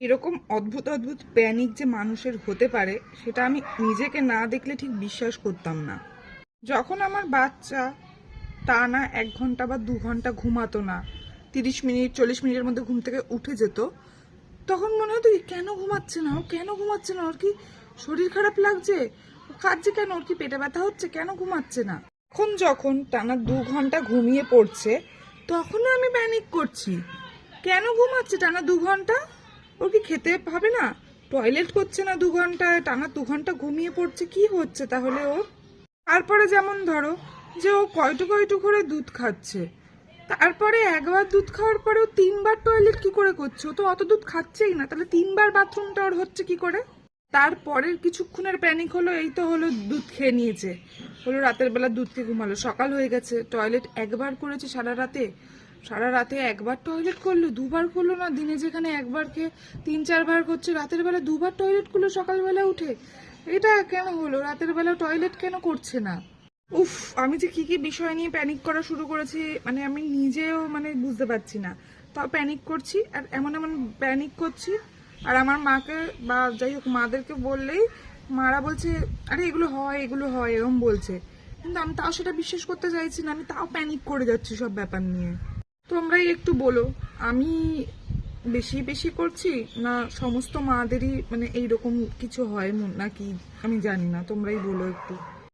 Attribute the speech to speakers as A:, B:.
A: এরকম অদ্ভুত অদ্ভুত প্যানিক যে মানুষের হতে পারে, সেটা আমি নিজেকে না দেখলে ঠিক বিশ্বাস করতাম না। যখন আমার বাচ্চা টানা এক ঘণ্টা বা দু ঘণ্টা ঘুমাতো না, তিরিশ মিনিট, চল্লিশ মিনিটের মধ্যে ঘুম থেকে উঠে যেত, তখন মনে হতো, "এ, কেন ঘুমাচ্ছে না? ও কেন ঘুমাচ্ছে না? ওর কি শরীর খারাপ লাগছে? ও কাঁদছে কেন? ওর কি পেটে ব্যথা হচ্ছে? কেন ঘুমাচ্ছে না? এখন যখন টানা দু ঘণ্টা ঘুমিয়ে পড়ছে, তখনও আমি প্যানিক করছি। কেন ঘুমাচ্ছে টানা দু ঘণ্টা? খেতে হবে না? টয়লেট করছে না দু ঘন্টায়, টানা দু ঘণ্টা ঘুমিয়ে পড়ছে, কি হচ্ছে তাহলে ও? তারপরে যেমন ধরো যে ও কয়টু কয়টু করে দুধ খাচ্ছে। তারপরে একবার দুধ খাওয়ার পরেও তিনবার টয়লেট কি করে করছে? ও তো অত দুধ খাচ্ছেই না, তাহলে তিনবার বাথরুমটা ওর হচ্ছে কি করে? তারপরের কিছুক্ষণের প্যানিক হলো, এই তো হলো দুধ খেয়ে নিয়েছে। হলো রাতের বেলা দুধ খেয়ে ঘুমালো, সকাল হয়ে গেছে টয়লেট একবার করেছে সারা রাতে। সারা রাতে একবার টয়লেট করল, দুবার করল না, দিনে যেখানে একবার খেয়ে তিন চারবার করছে, রাতের বেলা দুবার টয়লেট করল, সকালবেলা উঠে। এটা কেন হলো? রাতের বেলা টয়লেট কেন করছে না? উফ, আমি যে কি কি বিষয় নিয়ে প্যানিক করা শুরু করেছি মানে আমি নিজেও মানে বুঝতে পারছি না। তাও প্যানিক করছি, আর এমন এমন প্যানিক করছি, আর আমার মাকে বা যাই হোক মাদেরকে বললেই মারা বলছে, আরে, এগুলো হয় এগুলো হয়, এরম বলছে। কিন্তু আমি তাও সেটা বিশ্বাস করতে চাইছি না, আমি তাও প্যানিক করে যাচ্ছি সব ব্যাপার নিয়ে। তোমরাই একটু বলো, আমি বেশি বেশি করছি না সমস্ত মাদেরই মানে এইরকম কিছু হয় নাকি? আমি জানি না, তোমরাই বলো একটু।